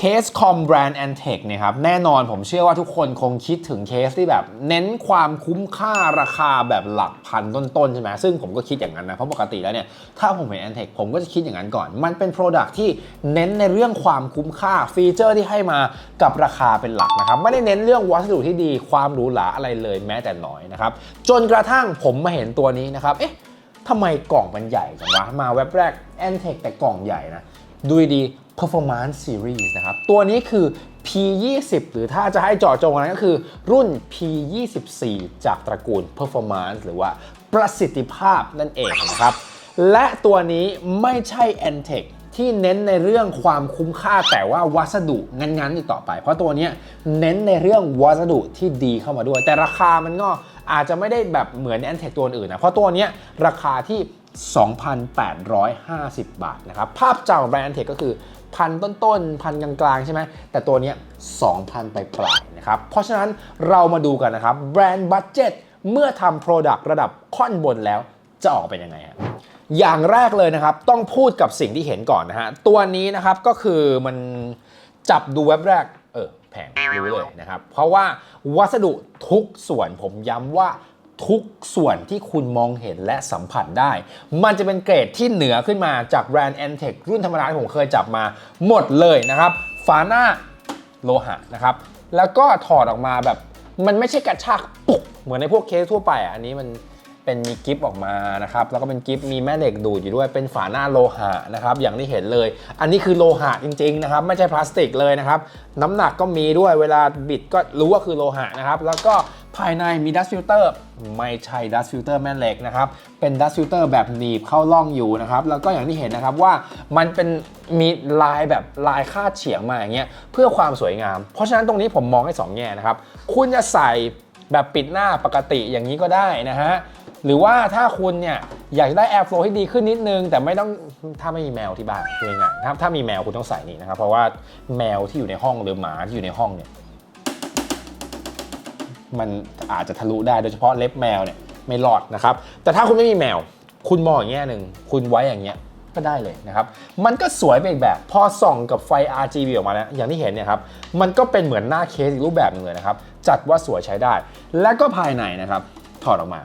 เคสคอมแบรนด์แอนเทคเนี่ยครับแน่นอนผมเชื่อว่าทุกคนคงคิดถึงเคสที่แบบ เน้นความคุ้มค่าราคาแบบหลักพันต้นๆใช่ไหมซึ่งผมก็คิดอย่างนั้นนะ เพราะปกติแล้วเนี่ย ถ้าผมเห็นแอนเทคผมก็จะคิดอย่างนั้นก่อน มันเป็น Product ที่เน้นในเรื่องความคุ้มค่าฟีเจอร์ที่ให้มากับราคาเป็นหลักนะครับไม่ได้เน้นเรื่องวัสดุที่ดีความหรูหราอะไรเลยแม้แต่น้อยนะครับจนกระทั่งผมมาเห็นตัวนี้นะครับเอ๊ะทำไมกล่องมันใหญ่จังวะมาเว็บแรก a n t e c แต่กล่องใหญ่นะดูดี Performance Series นะครับ ตัวนี้คือ P20 หรือถ้าจะให้เจาะจงนั้นก็คือรุ่น P24 จากตระกูล Performance หรือว่าประสิทธิภาพนั่นเองนะครับ และตัวนี้ไม่ใช่ a n t e c ที่เน้นในเรื่องความคุ้มค่าแต่ว่าวัสดุงั้นๆอีกต่อไป เพราะตัวนี้เน้นในเรื่องวัสดุที่ดีเข้ามาด้วย แต่ราคามันก็อาจจะไม่ได้แบบเหมือนแอนเทคตัวอื่นนะเพราะตัวนี้ราคาที่ 2,850 บาทนะครับ ภาพจำของแบรนด์แอนเทคก็คือพันต้นๆพันกลางๆใช่ไหมแต่ตัวนี้2,000 ไปปลายนะครับ เพราะฉะนั้นเรามาดูกันนะครับ แบรนด์บัตเจ็ตเมื่อทำ Product ระดับค่อนบนแล้วจะออกเป็นยังไงฮะอย่างแรกเลยนะครับ ต้องพูดกับสิ่งที่เห็นก่อนนะฮะ ตัวนี้นะครับก็คือมันจับดูเว็บแรก เออแพงรู้เลยนะครับ เพราะว่าวัสดุทุกส่วนผมย้ำว่า ทุกส่วนที่คุณมองเห็นและสัมผัสได้ มันจะเป็นเกรดที่เหนือขึ้นมาจากแบรนด์ a n t e c รุ่นธรรมดาที่ผมเคยจับมาหมดเลยนะครับ ฝาหน้าโลหะนะครับ แล้วก็ถอดออกมาแบบ มันไม่ใช่กระชากปุก เหมือนในพวกเคสทั่วไปอะอันนี้มันเป็นมีกิฟต์ออกมานะครับ แล้วก็เป็นกิฟต์มีแม่เหล็กดูดอยู่ด้วยเป็นฝาหน้าโลหะนะครับ อย่างที่เห็นเลย อันนี้คือโลหะจริงๆนะครับ ไม่ใช่พลาสติกเลยนะครับ น้ำหนักก็มีด้วยเวลาบิดก็รู้ว่าคือโลหะนะครับ แล้วก็ ภายในมีดัสฟิลเตอร์ไม่ใช่ดัสฟิลเตอร์แม่เหล็กนะครับ เป็นดัสฟิลเตอร์แบบหนีบเข้าล่องอยู่นะครับ แล้วก็อย่างที่เห็นนะครับว่ามันเป็นมีลายแบบลายคาดเฉียงมาอย่างเงี้ยเพื่อความสวยงาม เพราะฉะนั้นตรงนี้ผมมองให้สองแง่นะครับ คุณจะใส่แบบปิดหน้าปกติอย่างนี้ก็ได้นะฮะหรือว่าถ้าคุณเนี่ยอยากได้แอร์โฟลให้ดีขึ้นนิดนึง แต่ไม่ต้องถ้าไม่มีแมวที่บ้านคุยง่ายๆถ้าถ้ามีแมวคุณต้องใส่นี่นะครับ เพราะว่าแมวที่อยู่ในห้องหรือหมาที่อยู่ในห้องเนี่ย มันอาจจะทะลุได้โดยเฉพาะเล็บแมวเนี่ยไม่รอดนะครับ แต่ถ้าคุณไม่มีแมว คุณมองอย่างแง่หนึ่งคุณไว้อย่างเงี้ยก็ได้เลยนะครับ มันก็สวยไปอีกแบบ พอส่องกับไฟ RGB ออกมาแล้ว อย่างที่เห็นเนี่ยครับ มันก็เป็นเหมือนหน้าเคสอีกรูปแบบหนึงเลยนะครับ จัดว่าสวยใช้ได้ และก็ภายในนะครับ ถอดออกมา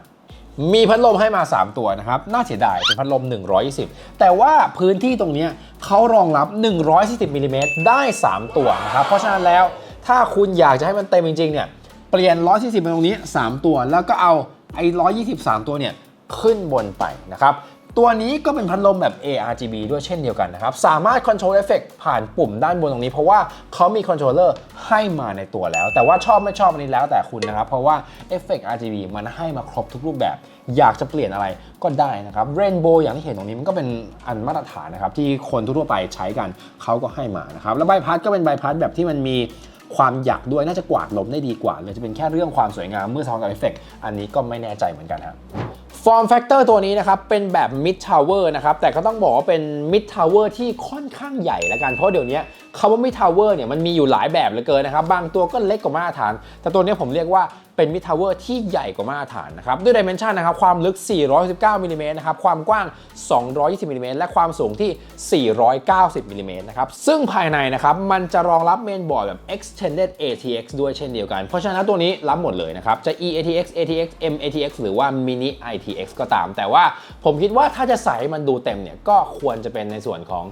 มีพัดลมให้มา 3 ตัวนะครับ น่าเสียดาย เป็นพัดลม 120 แต่ว่าพื้นที่ตรงนี้เขารองรับ 140มิลลิเมตรได้ 3 ตัวนะครับ เพราะฉะนั้นแล้ว ถ้าคุณอยากจะให้มันเต็มจริงๆเนี่ย เปลี่ยน 140เป็นตรงนี้ 3 ตัว แล้วก็เอาไอ้123 ตัวเนี่ยขึ้นบนไปนะครับตัวนี้ก็เป็นพัดลมแบบ ARGB ด้วยเช่นเดียวกันนะครับ สามารถ Control Effect ผ่านปุ่มด้านบนตรงนี้ เพราะว่าเขามีคอนโทรลเลอร์ให้มาในตัวแล้ว แต่ว่าชอบไม่ชอบอันนี้แล้วแต่คุณนะครับ เพราะว่า Effect RGB มันให้มาครบทุกรูปแบบ อยากจะเปลี่ยนอะไรก็ได้นะครับ Rainbow อย่างที่เห็นตรงนี้มันก็เป็นอันมาตรฐานนะครับ ที่คนทั่วไปใช้กันเขาก็ให้มานะครับ แล้วใบพัดก็เป็นใบพัดแบบที่มันมี ความหยักด้วยน่าจะกวาดลมได้ดีกว่าเลยจะเป็นแค่เรื่องความสวยงามเมื่อซองกับเอฟเฟกอันนี้ก็ไม่แน่ใจเหมือนกันครับฟอร์มแฟกเตอร์ตัวนี้นะครับ เป็นแบบ Mid Tower นะครับ แต่ก็ต้องบอกว่าเป็น Mid Tower ที่ค่อนข้างใหญ่ละกัน เพราะเดี๋ยวนี้คำว่า Mid Tower เนี่ยมันมีอยู่หลายแบบเหลือเกินนะครับ บางตัวก็เล็กกว่ามาตรฐาน แต่ตัวนี้ผมเรียกว่าเป็น Mid Tower ที่ใหญ่กว่ามาตรฐานนะครับ ด้วย Dimension นะครับ ความลึก 419มิลลิเมตรนะครับ ความกว้าง 220มิลลิเมตรและความสูงที่ 490มิลลิเมตรนะครับ ซึ่งภายในนะครับ มันจะรองรับเมนบอร์ดแบบ extended ATX ด้วยเช่นเดียวกัน เพราะฉะนั้นตัวนี้รับหมดเลยนะครับ จะ eATX ATX MATX หรือว่า Mini ITX ก็ตาม แต่ว่าผมคิดว่าถ้าจะใส่มันดูเต็มเนี่ย ก็ควรจะเป็นในส่วนของ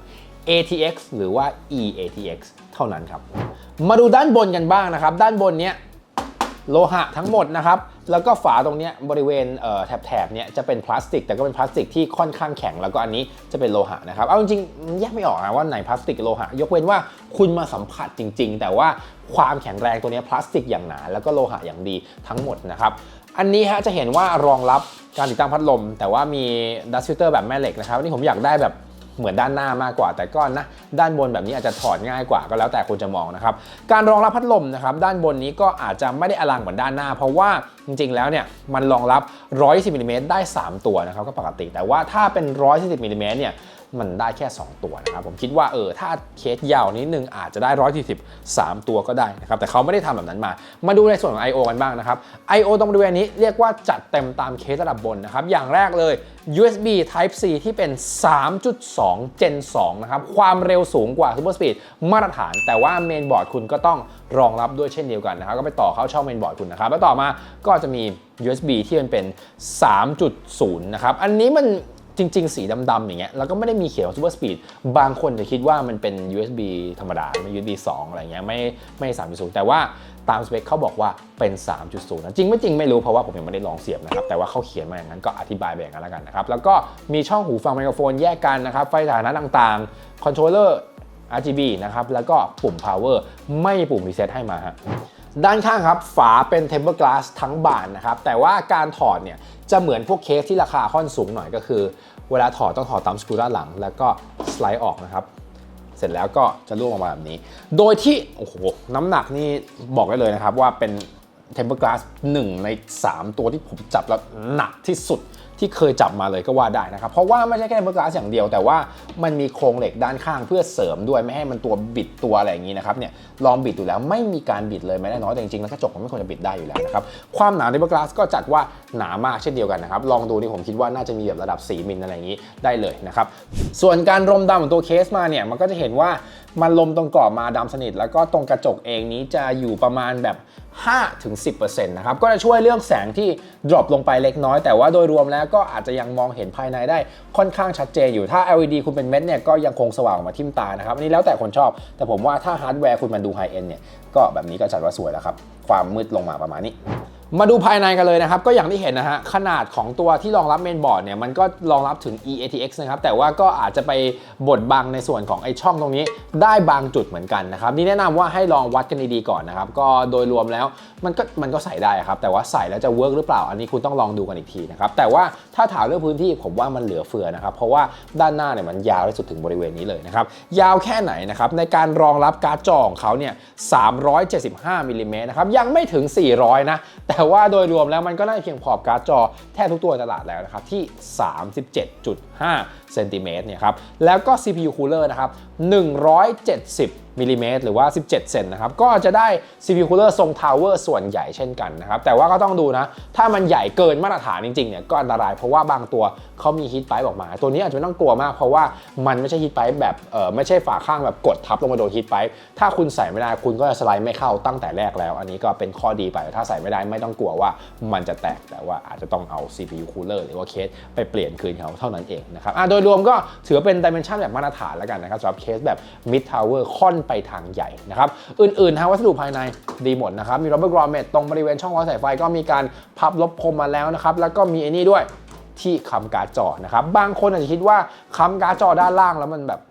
ATX หรือว่า eATX เท่านั้นครับ มาดูด้านบนกันบ้างนะครับ ด้านบนเนี้ย โลหะทั้งหมดนะครับ แล้วก็ฝาตรงนี้บริเวณเแถบๆเนี้ยจะเป็นพลาสติก แต่ก็เป็นพลาสติกที่ค่อนข้างแข็ง แล้วก็อันนี้จะเป็นโลหะนะครับ เอาจริงๆแยกไม่ออกนะว่าไหนพลาสติกโลหะ ยกเว้นว่าคุณมาสัมผัสจริง ๆ แต่ว่าความแข็งแรงตัวนี้พลาสติกอย่างหนา แล้วก็โลหะอย่างดีทั้งหมดนะครับอันนี้ฮะจะเห็นว่ารองรับการติดตั้งพัดลม แต่ว่ามีดัสฟิลเตอร์แบบแม่เหล็กนะครับนี่ผมอยากได้แบบ เหมือนด้านหน้ามากกว่า แต่ก็นะด้านบนแบบนี้อาจจะถอดง่ายกว่าก็แล้วแต่คุณจะมองนะครับการรองรับพัดลมนะครับด้านบนนี้ก็อาจจะไม่ได้อลังเหมือนด้านหน้า เพราะว่าจริงๆ แล้วเนี่ยมันรองรับ120มิลลิเมตรได้ 3 ตัวนะครับก็ปกติ แต่ว่าถ้าเป็น140มิลลิเมตรเนี่ย มันได้แค่ 2 ตัวนะครับ ผมคิดว่าเออถ้าเคสยาวนิดนึงอาจจะได้ 143 ตัวก็ได้นะครับ แต่เขาไม่ได้ทำแบบนั้นมา มาดูในส่วนของ I.O. กันบ้างนะครับ I.O. ตรงบริเวณนี้เรียกว่าจัดเต็มตามเคสระดับบนนะครับ อย่างแรกเลย USB Type C ที่เป็น 3.2 Gen 2 นะครับ ความเร็วสูงกว่า Super Speed มาตรฐาน แต่ว่าเมนบอร์ดคุณก็ต้องรองรับด้วยเช่นเดียวกันนะครับ ก็ไปต่อเข้าช่องเมนบอร์ดคุณนะครับ แล้วต่อมาก็จะมี USB ที่มันเป็น 3.0 นะครับ อันนี้มัน จริง ๆ สีดำๆอย่างเงี้ยแล้วก็ไม่ได้มีเขียนว่า Super Speed บางคนจะคิดว่ามันเป็น USB ธรรมดาไม่ USB 2 อะไรเงี้ยไม่ไม่ 3.0 แต่ว่าตามสเปคเขาบอกว่าเป็น 3.0 นะ จริงไม่จริงไม่รู้เพราะว่าผมยังไม่ได้ลองเสียบนะครับ แต่ว่าเขาเขียนมาอย่างนั้นก็อธิบายไปอย่างนั้นแล้วกันนะครับ แล้วก็มีช่องหูฟังไมโครโฟนแยกกันนะครับ ไฟสถานะต่างๆคอนโทรลเลอร์ RGB นะครับแล้วก็ปุ่ม power ไม่ปุ่ม reset ให้มาฮะ ด้านข้างครับฝาเป็น tempered glass ทั้งบานนะครับ แต่ว่าการถอดเนี่ยจะเหมือนพวกเคสที่ราคาค่อนสูงหน่อยก็คือ เวลาถอดต้องถอดตามสกรูด้านหลัง แล้วก็สไลด์ออกนะครับ เสร็จแล้วก็จะล่วงออกมาแบบนี้ โดยที่ โอ้โห น้ำหนักนี่บอกได้เลยนะครับว่าเป็น tempered glass 1 ใน 3 ตัวที่ผมจับแล้วหนักที่สุด ที่เคยจับมาเลยก็ว่าได้นะครับ เพราะว่าไม่ใช่แค่ tempered glass อย่างเดียว แต่ว่ามันมีโครงเหล็กด้านข้างเพื่อเสริมด้วยไม่ให้มันตัวบิดตัวอะไรอย่างนี้นะครับเนี่ยลองบิดดูแล้วไม่มีการบิดเลยแม้แต่น้อยแต่จริงๆแล้วกระจกมันไม่ควรจะบิดได้อยู่แล้วนะครับความหนา tempered glass ก็จัดว่าหนามากเช่นเดียวกันนะครับลองดูนี่ผมคิดว่าน่าจะมีแบบระดับ4มิลอะไรอย่างนี้ได้เลยนะครับส่วนการรมดำของตัวเคสมาเนี่ยมันก็จะเห็นว่า มันลมตรงกรอบมาดำสนิท แล้วก็ตรงกระจกเองนี้จะอยู่ประมาณแบบ 5-10%นะครับ ก็จะช่วยเรื่องแสงที่ drop ลงไปเล็กน้อย แต่ว่าโดยรวมแล้วก็อาจจะยังมองเห็นภายในได้ค่อนข้างชัดเจนอยู่ ถ้า LED คุณเป็นเม็ดเนี่ยก็ยังคงสว่างออกมาทิ่มตานะครับ อันนี้แล้วแต่คนชอบ แต่ผมว่าถ้าฮาร์ดแวร์คุณมันดูไฮเอ็นเนี่ย ก็แบบนี้ก็จัดว่าสวยแล้วครับ ความมืดลงมาประมาณนี้ มาดูภายในกันเลยนะครับ ก็อย่างที่เห็นนะฮะ ขนาดของตัวที่รองรับเมนบอร์ดเนี่ย มันก็รองรับถึง eATX นะครับ แต่ว่าก็อาจจะไปบดบังในส่วนของไอช่องตรงนี้ ได้บางจุดเหมือนกันนะครับ นี่แนะนำว่าให้ลองวัดกันดีๆก่อนนะครับ ก็โดยรวมแล้วมันก็มันก็ใส่ได้ครับ แต่ว่าใส่แล้วจะเวิร์กหรือเปล่า อันนี้คุณต้องลองดูกันอีกทีนะครับ แต่ว่าถ้าถามเรื่องพื้นที่ผมว่ามันเหลือเฟือนะครับ เพราะว่าด้านหน้าเนี่ยมันยาวที่สุดถึงบริเวณนี้เลยนะครับ ยาวแค่ไหนนะครับ ในการรองรับการ์ดจอของเขาเนี่ย375มิลลิเมตรนะครับ ยังไม่ถึง 400 นะ แต่แต่ว่าโดยรวมแล้วมันก็น่าจะเพียงพอกับการ์ดจอแทบทุกตัวตลาดแล้วนะครับที่ 37.5เซนติเมตรเนี่ยครับแล้วก็ CPU cooler นะครับ170 มิลลิเมตรหรือว่า 17 เซนนะครับ ก็จะได้ CPU cooler ทรงทาวเวอร์ส่วนใหญ่เช่นกันนะครับ แต่ว่าก็ต้องดูนะ ถ้ามันใหญ่เกินมาตรฐานจริงๆเนี่ยก็อันตรายเพราะว่าบางตัวเขามีฮีทไป์ออกมา ตัวนี้อาจจะไม่ต้องกลัวมากเพราะว่ามันไม่ใช่ฮีทไป์แบบเออไม่ใช่ฝาข้างแบบกดทับลงมาโดนฮีทไป์ถ้าคุณใส่ไม่ได้คุณก็จะสไลด์ไม่เข้าตั้งแต่แรกแล้ว อันนี้ก็เป็นข้อดีไปถ้าใส่ไม่ได้ไม่ต้องกลัวว่ามันจะแตกแต่ว่าอาจจะต้องเอา CPU cooler หรือว่าเคสไปเปลี่ยนคืนเขาเท่านั้นเองนะครับอะโดยรวมก็ถือเป็นดิเมนชันแบบมาตรฐานแล้วกันนะครับสำหรับเคสแบบ mid tower ค่อนไปทางใหญ่นะครับ อื่นๆทางวัสดุภายในดีหมดนะครับ มี rubber grommet ตรงบริเวณช่องล้อสายไฟก็มีการพับลบคมมาแล้วนะครับ แล้วก็มีไอ้นี่ด้วยที่คำการ์ดจอนะครับ บางคนอาจจะคิดว่าคำการ์ดจอด้านล่างแล้วมันแบบ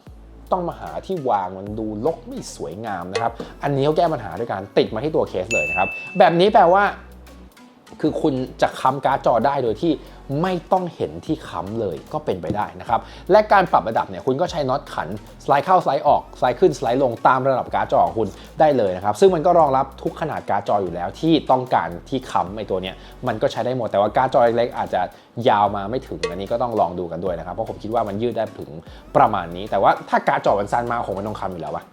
ต้องมาหาที่วางมันดูลกไม่สวยงามนะครับ อันนี้เขาแก้ปัญหาด้วยการติดมาที่ตัวเคสเลยนะครับ แบบนี้แปลว่า คือคุณจะค้ำการ์ดจอได้โดยที่ ไม่ต้องเห็นที่ค้ำเลยก็เป็นไปได้นะครับ และการปรับระดับเนี่ยคุณก็ใช้น็อตขันสไลด์เข้าสไลด์ออกสไลด์ขึ้นสไลด์ลงตามระดับการ์ดจอของคุณได้เลยนะครับ ซึ่งมันก็รองรับทุกขนาดการ์ดจออยู่แล้ว ที่ต้องการที่ค้ำไอตัวเนี้ยมันก็ใช้ได้หมดแต่ว่าการ์ดจอเล็กๆอาจจะยาวมาไม่ถึงอันนี้ก็ต้องลองดูกันด้วยนะครับเพราะผมคิดว่ามันยืดได้ถึงประมาณนี้ แต่ว่าถ้าการ์ดจอมันสั้นมากคงไม่ต้องค้ำอยู่แล้ววะ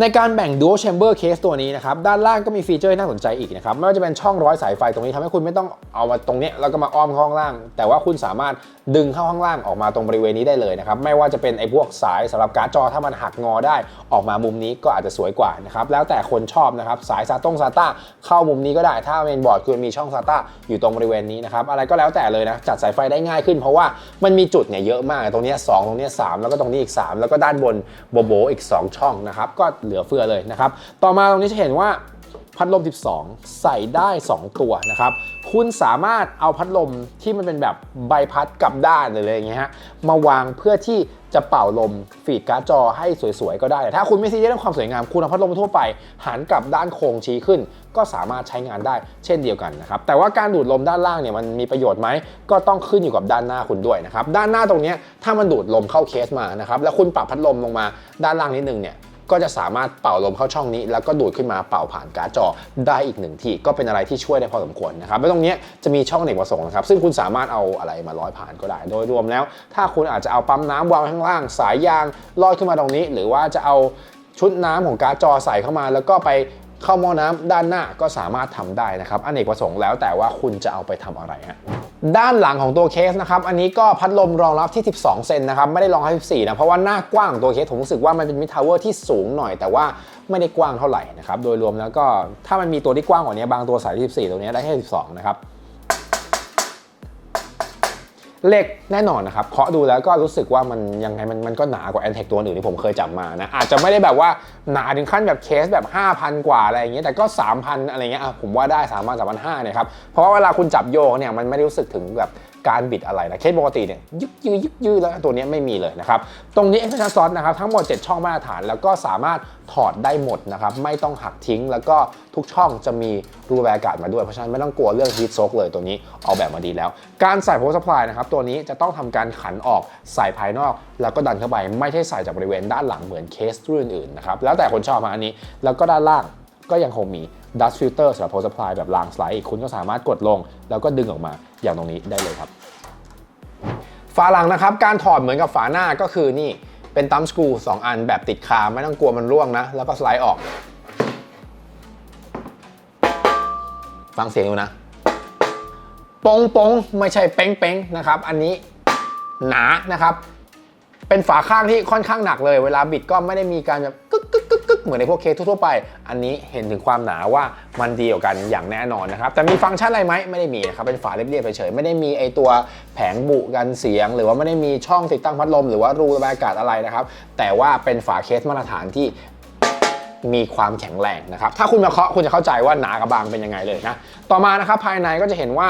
ในการแบ่ง dual chamber case ตัวนี้นะครับ ด้านล่างก็มีฟีเจอร์ที่น่าสนใจอีกนะครับ ไม่ว่าจะเป็นช่องร้อยสายไฟตรงนี้ทำให้คุณไม่ต้องเอามาตรงเนี้ยแล้วก็มาอ้อมข้างล่าง แต่ว่าคุณสามารถดึงเข้าข้างล่างออกมาตรงบริเวณนี้ได้เลยนะครับ ไม่ว่าจะเป็นไอ้พวกสายสำหรับการ์ดจอถ้ามันหักงอได้ออกมามุมนี้ก็อาจจะสวยกว่านะครับ แล้วแต่คนชอบนะครับ สายซาตงซาต้าเข้ามุมนี้ก็ได้ ถ้าเมนบอร์ดคุณมีช่องซาต้าอยู่ตรงบริเวณนี้นะครับ อะไรก็แล้วแต่เลยนะ จัดสายไฟได้ง่ายขึ้น เพราะว่ามันมีจุดเนี่ยเยอะมาก ตรงเนี้ยสองตรงนี้ยสามแล้วก็ตรงนี้อีก 3 แล้วก็ด้านบนโบโบอีก 2 ช่องนะครับก็เหลือเฟือเลยนะครับ ต่อมาตรงนี้จะเห็นว่าพัดลม 12 ใส่ได้ 2 ตัวนะครับ คุณสามารถเอาพัดลมที่มันเป็นแบบใบพัดกลับด้านเลยอย่างเงี้ยฮะ มาวางเพื่อที่จะเป่าลมฟีดการ์ดจอให้สวยๆ ก็ได้ แต่ถ้าคุณไม่ซีเรียสเรื่องความสวยงาม คุณเอาพัดลมทั่วไป หันกลับด้านโค้งชี้ขึ้น ก็สามารถใช้งานได้เช่นเดียวกันนะครับ แต่ว่าการดูดลมด้านล่างเนี่ยมันมีประโยชน์ไหม ก็ต้องขึ้นอยู่กับด้านหน้าคุณด้วยนะครับ ด้านหน้าตรงนี้ถ้ามันดูดลมเข้าเคสมานะครับ แล้วคุณปรับพัดลมลงมาด้านล่างนิดนึงเนี่ย ก็จะสามารถเป่าลมเข้าช่องนี้ แล้วก็ดูดขึ้นมาเป่าผ่านการ์ดจอได้อีกหนึ่งที่ก็เป็นอะไรที่ช่วยได้พอสมควรนะครับแล้วตรงนี้จะมีช่องอเนกประสงค์นะครับซึ่งคุณสามารถเอาอะไรมาร้อยผ่านก็ได้ โดยรวมแล้ว ถ้าคุณอาจจะเอาปั๊มน้ำวางข้างล่าง สายยางลอยขึ้นมาตรงนี้ หรือว่าจะเอาชุดน้ำของการ์ดจอใส่เข้ามา แล้วก็ไปเข้าหม้อน้ำด้านหน้าก็สามารถทำได้นะครับอเนกประสงค์แล้วแต่ว่าคุณจะเอาไปทำอะไรฮะ ด้านหลังของตัวเคสนะครับ อันนี้ก็พัดลมรองรับที่ 12 เซนนะครับ ไม่ได้รองรับ14นะ เพราะว่าหน้ากว้างของตัวเคสผมรู้สึกว่ามันเป็นมิดทาวเวอร์ที่สูงหน่อย แต่ว่าไม่ได้กว้างเท่าไหร่นะครับ โดยรวมแล้วก็ถ้ามันมีตัวที่กว้างกว่านี้บางตัวสาย14ตัวนี้ได้แค่ 12 นะครับ เหล็กแน่นอนนะครับเคาะดูแล้วก็รู้สึกว่ามันยังไงมันมันก็หนากว่าแอนเทคตัวอื่นที่ผมเคยจับมานะ อาจจะไม่ได้แบบว่าหนาถึงขั้นแบบเคสแบบ 5,000 กว่าอะไรอย่างเงี้ยแต่ก็ 3,000 อะไรเงี้ยอะผมว่าได้3 0 0 0 3 5 0 0เนี่ยครับเพราะว่าเวลาคุณจับโยกเนี่ยมันไม่ได้รู้สึกถึงแบบ การบิดอะไรนะเคสปกติเนี่ยยึกยือยึกยือแล้วตัวนี้ไม่มีเลยนะครับ ตรงนี้ extension slot นะครับทั้งหมด 7 ช่องมาตรฐาน แล้วก็สามารถถอดได้หมดนะครับไม่ต้องหักทิ้งแล้วก็ทุกช่องจะมีรูระบายอากาศมาด้วย เพราะฉะนั้นไม่ต้องกลัวเรื่อง heat soak เลยตัวนี้ออกแบบมาดีแล้ว การใส่ power supply นะครับตัวนี้จะต้องทำการขันออกใส่ภายนอก แล้วก็ดันเข้าไปไม่ใช่ใส่จากบริเวณด้านหลังเหมือนเคสรุ่นอื่นนะครับแล้วแต่คนชอบมาอันนี้แล้วก็ด้านล่าง ก็ยังคงมี dust filter สำหรับ power supply แบบรางสไลด์คุณก็สามารถกดลง แล้วก็ดึงออกมาอย่างตรงนี้ได้เลยครับ ฝาหลังนะครับ การถอดเหมือนกับฝาหน้าก็คือนี่เป็นตั้มสกรูสองอันแบบติดคาไม่ต้องกลัวมันร่วงนะ แล้วก็สไลด์ออก ฟังเสียงดูนะปงปงไม่ใช่เป้งเป้งนะครับ อันนี้หนานะครับ เป็นฝาข้างที่ค่อนข้างหนักเลย เวลาบิดก็ไม่ได้มีการแบบ เหมือนในพวกเคสทั่วไป อันนี้เห็นถึงความหนาว่ามันดีกว่ากันอย่างแน่นอนนะครับ แต่มีฟังก์ชันอะไรไหมไม่ได้มีนะครับเป็นฝาเรียบๆเฉยๆไม่ได้มีไอตัวแผงบุกันเสียง หรือว่าไม่ได้มีช่องติดตั้งพัดลมหรือว่ารูระบายอากาศอะไรนะครับ แต่ว่าเป็นฝาเคสมาตรฐานที่มีความแข็งแรงนะครับ ถ้าคุณมาเคาะคุณจะเข้าใจว่าหนากับบางเป็นยังไงเลยนะ ต่อมานะครับภายในก็จะเห็นว่า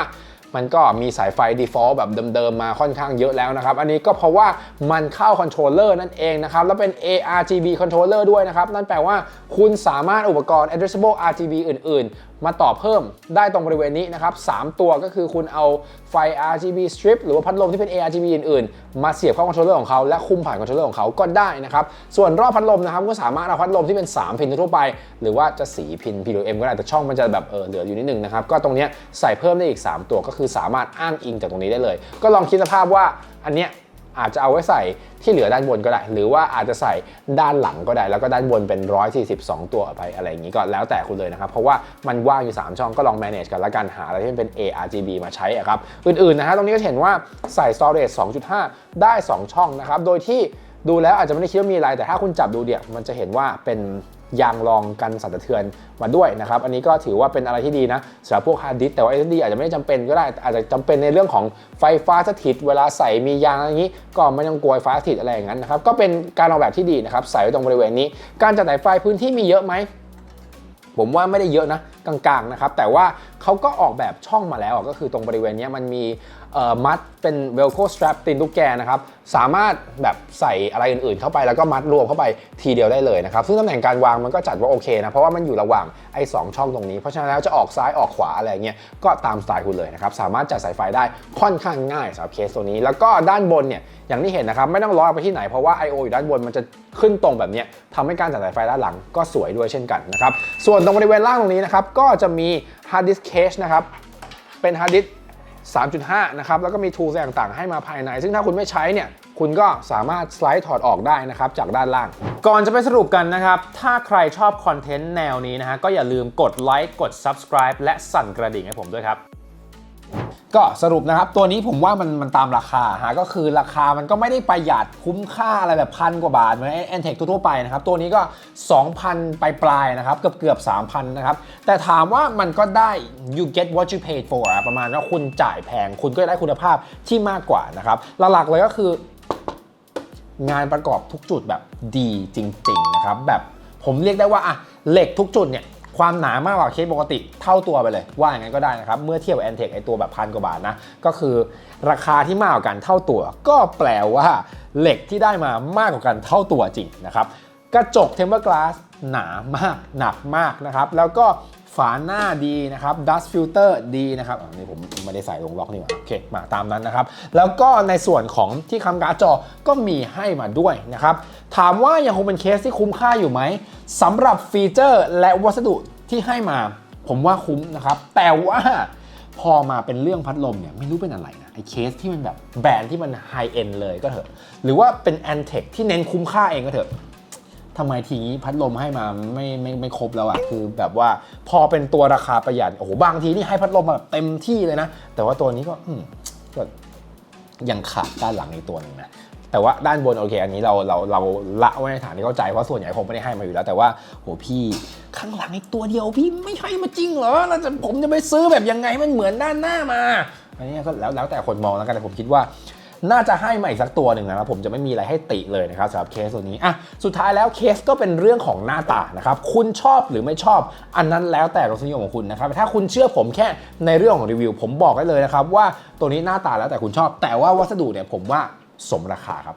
มันก็มีสายไฟ default แบบเดิมๆมาค่อนข้างเยอะแล้วนะครับ อันนี้ก็เพราะว่ามันเข้าคอนโทรลเลอร์นั่นเองนะครับ แล้วเป็น ARGB controller ด้วยนะครับ นั่นแปลว่าคุณสามารถอุปกรณ์ addressable RGB อื่นๆมาต่อเพิ่มได้ตรงบริเวณนี้นะครับ 3 ตัวก็คือคุณเอาไฟ RGB strip หรือว่าพัดลมที่เป็น ARGB อื่นๆ มาเสียบเข้าคอนโทรลเลอร์ของเขาและคุมผ่านคอนโทรลเลอร์ของเขาก็ได้นะครับ ส่วนรอบพัดลมนะครับก็สามารถเอาพัดลมที่เป็น 3 พินทั่วไป หรือว่าจะสีพิน PWM ก็ได้ แต่ช่องมันจะแบบเออเหลืออยู่นิดนึงนะครับ ก็ตรงนี้ใส่เพิ่มได้อีก 3 ตัวก็คือสามารถอ้างอิงจากตรงนี้ได้เลย ก็ลองคิดสภาพว่าอันเนี้ย อาจจะเอาไว้ใส่ที่เหลือด้านบนก็ได้ หรือว่าอาจจะใส่ด้านหลังก็ได้ แล้วก็ด้านบนเป็น 142 ตัวไปอะไรอย่างนี้ก็แล้วแต่คุณเลยนะครับ เพราะว่ามันว่างอยู่ 3 ช่องก็ลอง manage กันล้วกันหาอะไรที่เป็น ARGB มาใช้ครับ อื่นๆนะฮะตรงนี้ก็เห็นว่าใส่ storage 2.5 ได้ 2 ช่องนะครับ โดยที่ดูแล้วอาจจะไม่ได้คิดว่ามีอะไร แต่ถ้าคุณจับดูเดี่ยมันจะเห็นว่าเป็น ยางรองกันสั่นสะเทือนมาด้วยนะครับ อันนี้ก็ถือว่าเป็นอะไรที่ดีนะสำหรับพวกฮาร์ดดิสแต่ว่า SSD อาจจะไม่ได้จำเป็นก็ได้อาจจะจำเป็นในเรื่องของไฟฟ้าสถิต เวลาใส่มียางอะไรอย่างนี้ ก็ไม่ต้องกลัวไฟฟ้าสถิตอะไรอย่างนั้นนะครับก็เป็นการออกแบบที่ดีนะครับใส่ไว้ตรงบริเวณนี้ การจัดสายไฟพื้นที่มีเยอะไหมผมว่าไม่ได้เยอะนะ กลางๆนะครับแต่ว่าเขาก็ออกแบบช่องมาแล้วก็คือตรงบริเวณนี้มันมีมัดเป็น velcro strap ตีนลูกแกนะครับสามารถแบบใส่อะไรอื่นๆ เข้าไปแล้วก็มัดรวมเข้าไปทีเดียวได้เลยนะครับซึ่งตำแหน่งการวางมันก็จัดว่าโอเคนะเพราะว่ามันอยู่ระหว่างไอ้สองช่องตรงนี้ เพราะฉะนั้นแล้วจะออกซ้ายออกขวาอะไรเงี้ยก็ตามสไตล์คุณเลยนะครับสามารถจัดสายไฟได้ค่อนข้างง่ายสำหรับเคสตัวนี้ แล้วก็ด้านบนเนี่ยอย่างที่เห็นนะครับไม่ต้องร้อยไปที่ไหนเพราะว่า I/O อยู่ด้านบนมันจะขึ้นตรงแบบนี้ทำให้การจัดสายไฟด้านหลังก็สวยด้วยเช่นกันนะครับส่วนตรงบริเวณล่างตรงนี้นะครับก็จะมี hard disk case นะครับ เป็น hard disk 3.5 นะครับ แล้วก็มีทูสต่างๆ ให้มาภายใน ซึ่งถ้าคุณไม่ใช้เนี่ย คุณก็สามารถสไลด์ถอดออกได้นะครับ จากด้านล่าง ก่อนจะไปสรุปกันนะครับ ถ้าใครชอบคอนเทนต์แนวนี้นะฮะ ก็อย่าลืมกดไลค์ กด subscribe และสั่นกระดิ่งให้ผมด้วยครับ ก็สรุปนะครับตัวนี้ผมว่ามันมันตามราคาฮะก็คือราคามันก็ไม่ได้ประหยัดคุ้มค่าอะไรแบบพันกว่าบาทเหมือนแอนเทคทั่วไปนะครับตัวนี้ก็ 2,000ปปลายๆนะครับเกือบเกือบ3,000 นะครับแต่ถามว่ามันก็ได้ you get what you paid for อะประมาณว่าคุณจ่ายแพง คุณก็ได้คุณภาพที่มากกว่านะครับหลักๆเลยก็คืองานประกอบทุกจุดแบบดีจริง ๆ นะครับ แบบผมเรียกได้ว่าอะเหล็กทุกจุดเนี่ย ความหนามากกว่าเคสปกติเท่าตัวไปเลย ว่าอย่างนั้นก็ได้นะครับ เมื่อเทียบแอนเทคไอตัวแบบพันกว่าบาทนะ ก็คือราคาที่มากกว่ากันเท่าตัว ก็แปลว่าเหล็กที่ได้มามากกว่ากันเท่าตัวจริงนะครับ กระจกเทมเปอร์กลาสหนามากหนักมากนะครับ แล้วก็ ฝาหน้าดีนะครับ dust filter ดีนะครับอันนี้ผมไม่ได้ใส่ลงล็อกนี่หว่าโอเคมาตามนั้นนะครับ แล้วก็ในส่วนของที่คำการ์ดจอก็มีให้มาด้วยนะครับ ถามว่ายังคงเป็นเคสที่คุ้มค่าอยู่ไหมสำหรับฟีเจอร์และวัสดุที่ให้มา ผมว่าคุ้มนะครับ แต่ว่าพอมาเป็นเรื่องพัดลมเนี่ยไม่รู้เป็นอะไรนะไอ้เคสที่มันแบบแบรนด์ที่มันไฮเอ็นเลยก็เถอะ หรือว่าเป็น a n t e c ที่เน้นคุ้มค่าเองก็เถอะ ทำไมทีนี้พัดลมให้มาไม่ไม่ไม่ครบแล้วอะคือแบบว่าพอเป็นตัวราคาประหยัดโอ้โหบางทีนี่ให้พัดลมแบบเต็มที่เลยนะ แต่ว่าตัวนี้ก็อืมก็ยังขาดด้านหลังในตัวนึงนะแต่ว่าด้านบนโอเค อันนี้เราเราเราละไว้ในฐานที่เข้าใจเพราะส่วนใหญ่ผมไม่ได้ให้มาอยู่แล้ว แต่ว่าโหพี่ข้างหลังอีกตัวเดียวพี่ไม่ให้มาจริงเหรอแล้วจะผมจะไปซื้อแบบยังไงมันเหมือนด้านหน้ามาอันนี้ก็แล้วแล้วแต่คนมองแล้วกันแต่ผมคิดว่า น่าจะให้มาอีกสักตัวหนึ่งนะครับผมจะไม่มีอะไรให้ติเลยนะครับสำหรับเคสตัวนี้อะสุดท้ายแล้วเคสก็เป็นเรื่องของหน้าตานะครับคุณชอบหรือไม่ชอบ อันนั้นแล้วแต่รสนิยมของคุณนะครับถ้าคุณเชื่อผมแค่ในเรื่องของรีวิว ผมบอกได้เลยนะครับว่าตัวนี้หน้าตาแล้วแต่คุณชอบ แต่ว่าวัสดุเนี่ยผมว่าสมราคาครับ